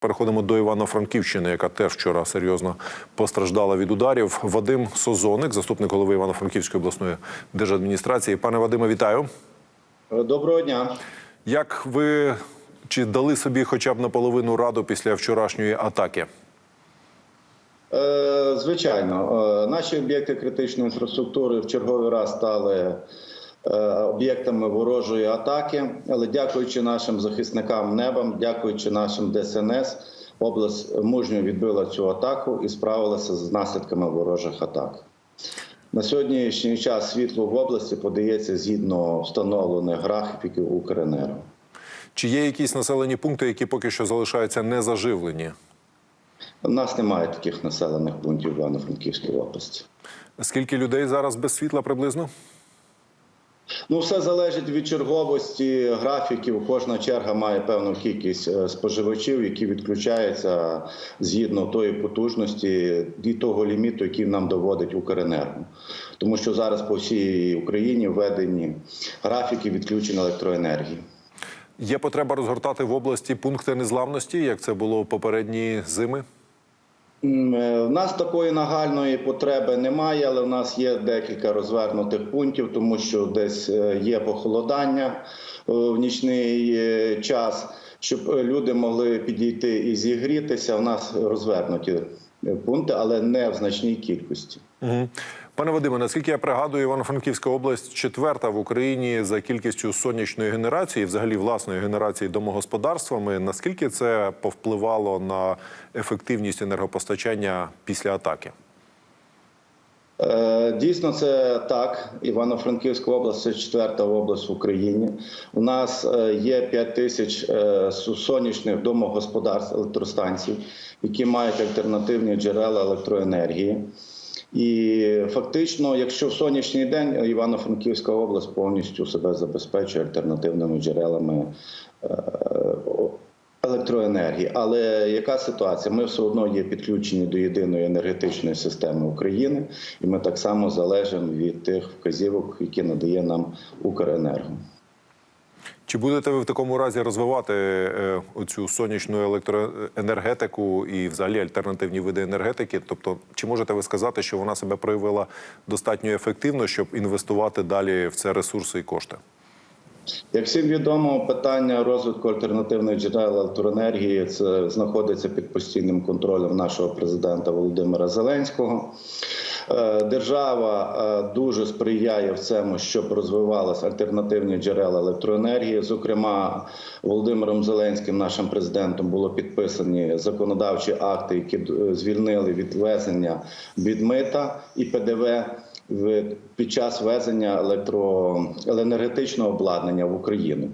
Переходимо до Івано-Франківщини, яка теж вчора серйозно постраждала від ударів. Вадим Созоник, заступник голови Івано-Франківської обласної держадміністрації. Пане Вадиме, вітаю. Доброго дня. Як ви чи дали собі хоча б наполовину раду після вчорашньої атаки? Е, Звичайно, е, наші об'єкти критичної інфраструктури в черговий раз стали е, об'єктами ворожої атаки. Але дякуючи нашим захисникам небом, дякуючи нашим ДСНС, область мужньо відбила цю атаку і справилася з наслідками ворожих атак. На сьогоднішній час світло в області подається згідно встановлених графіків Укренерго. Чи є якісь населені пункти, які поки що залишаються незаживлені? У нас немає таких населених пунктів в Івано-Франківській області. Скільки людей зараз без світла приблизно? Ну, все залежить від черговості графіків. Кожна черга має певну кількість е, споживачів, які відключаються згідно тої потужності і того ліміту, який нам доводить Укренерго. Тому що зараз по всій Україні введені графіки відключення електроенергії. Є потреба розгортати в області пункти незламності, як це було попередні зими? М, е, нас такої нагальної потреби немає, але в нас є декілька розвернутих пунктів, тому що десь е, є похолодання е, в нічний час, щоб люди могли підійти і зігрітися. У нас розвернуті пункти, але не в значній кількості. Пане Вадиме, наскільки я пригадую, Івано-Франківська область четверта в Україні за кількістю сонячної генерації, взагалі власної генерації домогосподарствами. Наскільки це повпливало на ефективність енергопостачання після атаки? Е, Дійсно, це так. Івано-Франківська область це четверта область в Україні. У нас е, є 5 тисяч е, сонячних домогосподарств електростанцій, які мають альтернативні джерела електроенергії. І фактично, якщо в сонячний день Івано-Франківська область повністю себе забезпечує альтернативними джерелами е, електроенергії. Але яка ситуація? Ми все одно є підключені до єдиної енергетичної системи України, і ми так само залежимо від тих вказівок, які надає нам Укренерго. Чи будете ви в такому разі розвивати е, оцю сонячну електроенергетику і взагалі альтернативні види енергетики? Тобто, чи можете ви сказати, що вона себе проявила достатньо ефективно, щоб інвестувати далі в це ресурси і кошти? Як всім відомо, питання розвитку альтернативних джерел електроенергії це знаходиться під постійним контролем нашого президента Володимира Зеленського. Е, Держава е, дуже сприяє в цьому, щоб розвивалися альтернативні джерела електроенергії. Зокрема, Володимиром Зеленським, нашим президентом, було підписані законодавчі акти, які е, звільнили від везення від мита і ПДВ під час везення електро... енергетичного обладнання в Україну.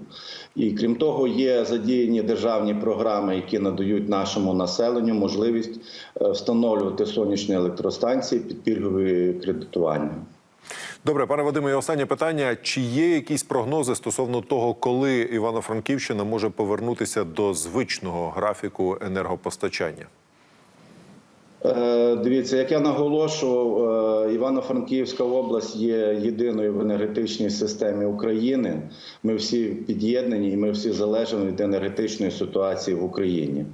І крім того, є задіяні державні програми, які надають нашому населенню можливість е, встановлювати сонячні електростанції під пільгові кредитування. Добре, пане Вадиме, і останнє питання: чи є якісь прогнози стосовно того, коли Івано-Франківщина може повернутися до звичного графіку енергопостачання? Е, Дивіться, як я наголошував, е, Івано-Франківська область є єдиною в енергетичній системі України. Ми всі під'єднані і ми всі залежимо від енергетичної ситуації в Україні.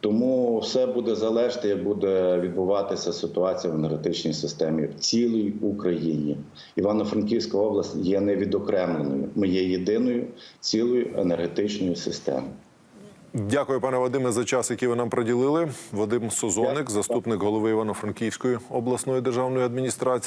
Тому все буде залежати, як буде відбуватися ситуація в енергетичній системі в цілій Україні. Івано-Франківська область є невідокремленою. Ми є єдиною цілою енергетичною системою. Дякую, пане Вадиме, за час, який ви нам приділили. Вадим Созоник, заступник голови Івано-Франківської обласної державної адміністрації.